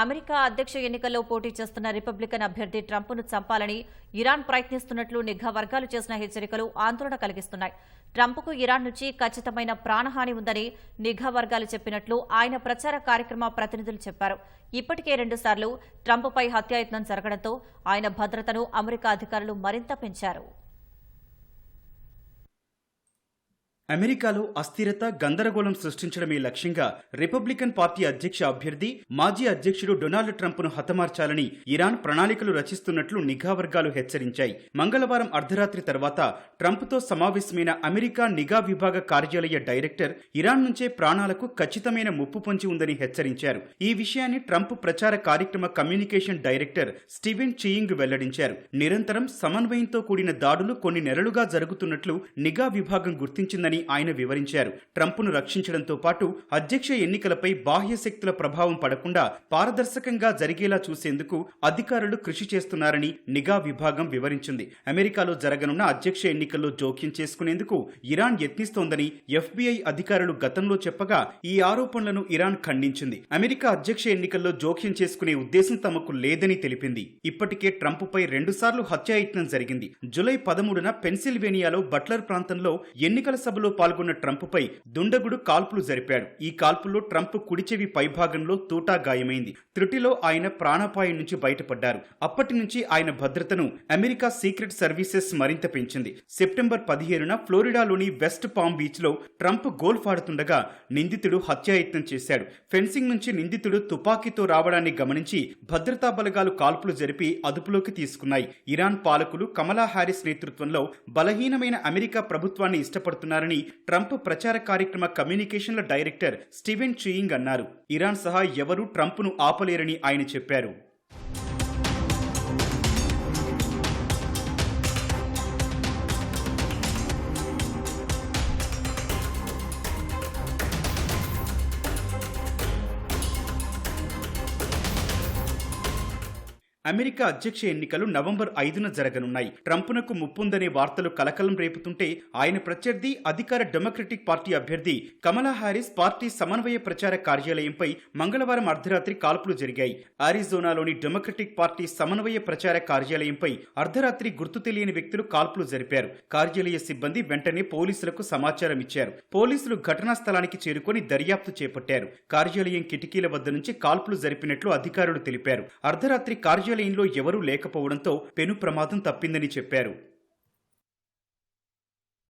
America అధ్యక్ష ఎన్నికల్లో పోటీ చేస్తున్న రిపబ్లికన్ అభ్యర్థి ట్రంప్ను చంపాలని ఇరాన్ ప్రయత్నిస్తున్నట్లు నిఘా వర్గాలు చేసిన హెచ్చరికలు ఆందోళన కలిగిస్తున్నాయి. ట్రంప్కు ఇరాన్ నుంచి ఖచ్చితమైన ప్రాణహాని ఉందని నిఘా వర్గాలు చెప్పినట్లు ఆయన ప్రచార కార్యక్రమ ప్రతినిధులు చెప్పారు. ఇప్పటికే రెండుసార్లు ట్రంప్పై హత్యాయత్నం జరగడంతో ఆయన భద్రతను అమెరికా అధికారులు మరింత పెంచారు. అమెరికాలో అస్థిరత గందరగోళం సృష్టించడమే లక్ష్యంగా రిపబ్లికన్ పార్టీ అధ్యక్ష అభ్యర్థి మాజీ అధ్యక్షుడు డొనాల్డ్ ట్రంప్ను హతమార్చాలని ఇరాన్ ప్రణాళికలు రచిస్తున్నట్లు నిఘా వర్గాలు హెచ్చరించాయి. మంగళవారం అర్ధరాత్రి తర్వాత ట్రంప్తో సమావేశమైన అమెరికా నిఘా విభాగ కార్యాలయ డైరెక్టర్ ఇరాన్ నుంచే ప్రాణాలకు ఖచ్చితమైన ముప్పు పొంచి ఉందని హెచ్చరించారు. ఈ విషయాన్ని ట్రంప్ ప్రచార కార్యక్రమ కమ్యూనికేషన్ డైరెక్టర్ స్టీవెన్ చియింగ్ వెల్లడించారు. నిరంతరం సమన్వయంతో కూడిన దాడులు కొన్ని నెలలుగా జరుగుతున్నట్లు నిఘా విభాగం గుర్తించిందని ఆయన వివరించారు. ట్రంప్ను రక్షించడంతో పాటు అధ్యక్ష ఎన్నికలపై బాహ్య శక్తుల ప్రభావం పడకుండా పారదర్శకంగా జరిగేలా చూసేందుకు అధికారులు కృషి చేస్తున్నారని నిఘా విభాగం వివరించింది. అమెరికాలో జరగనున్న అధ్యక్ష ఎన్నికల్లో జోక్యం చేసుకునేందుకు ఇరాన్ యత్నిస్తోందని ఎఫ్బీఐ అధికారులు గతంలో చెప్పగా ఈ ఆరోపణలను ఇరాన్ ఖండించింది. అమెరికా అధ్యక్ష ఎన్నికల్లో జోక్యం చేసుకునే ఉద్దేశం తమకు లేదని తెలిపింది. ఇప్పటికే ట్రంప్పై రెండుసార్లు హత్యాయత్నం జరిగింది. జులై పదమూడున పెన్సిల్వేనియాలో బట్లర్ ప్రాంతంలో ఎన్నికల సభలో పాల్గొన్న ట్రంప్పై దుండగుడు కాల్పులు జరిపాడు. ఈ కాల్పుల్లో ట్రంప్ కుడిచెవి పైభాగంలో తూటా గాయమైంది. త్రుటిలో ఆయన ప్రాణాపాయం నుంచి బయటపడ్డారు. అప్పటి నుంచి ఆయన భద్రతను అమెరికా సీక్రెట్ సర్వీసెస్ మరింత పెంచింది. సెప్టెంబర్ పదిహేనున ఫ్లోరిడాలోని వెస్ట్ పామ్ బీచ్లో ట్రంప్ గోల్ఫ్ ఆడుతుండగా నిందితుడు హత్యాయత్నం చేశాడు. ఫెన్సింగ్ నుంచి నిందితుడు తుపాకీతో రావడాన్ని గమనించి భద్రతా బలగాలు కాల్పులు జరిపి అదుపులోకి తీసుకున్నాయి. ఇరాన్ పాలకులు కమలా హారిస్ నేతృత్వంలో బలహీనమైన అమెరికా ప్రభుత్వాన్ని ఇష్టపడుతున్నారని ట్రంప్ ప్రచార కార్యక్రమ కమ్యూనికేషన్ల డైరెక్టర్ స్టీవెన్ చూయింగ్ అన్నారు. ఇరాన్ సహా ఎవరూ ట్రంప్ను ఆపలేరని ఆయన చెప్పారు. అమెరికా అధ్యక్ష ఎన్నికలు నవంబర్ ఐదున జరగనున్నాయి. ట్రంప్నకు ముప్పుందనే వార్తలు కలకలం రేపుతుంటే ఆయన ప్రత్యర్థి అధికార డెమోక్రటిక్ పార్టీ అభ్యర్థి కమలా హారిస్ పార్టీ సమన్వయ ప్రచార కార్యాలయంపై మంగళవారం అర్ధరాత్రి కాల్పులు జరిగాయి. ఆరిజోనాలోని డెమోక్రటిక్ పార్టీ సమన్వయ ప్రచార కార్యాలయంపై అర్ధరాత్రి గుర్తు తెలియని వ్యక్తులు కాల్పులు జరిపారు. కార్యాలయ సిబ్బంది వెంటనే పోలీసులకు సమాచారం ఇచ్చారు. పోలీసులు ఘటనా స్థలానికి చేరుకొని దర్యాప్తు చేపట్టారు. కార్యాలయం కిటికీల వద్ద నుంచి కాల్పులు జరిపినట్లు అధికారులు తెలిపారు. అర్ధరాత్రి కార్యాలయంలో ఎవరూ లేకపోవడంతో పెను ప్రమాదం తప్పిందని చెప్పారు.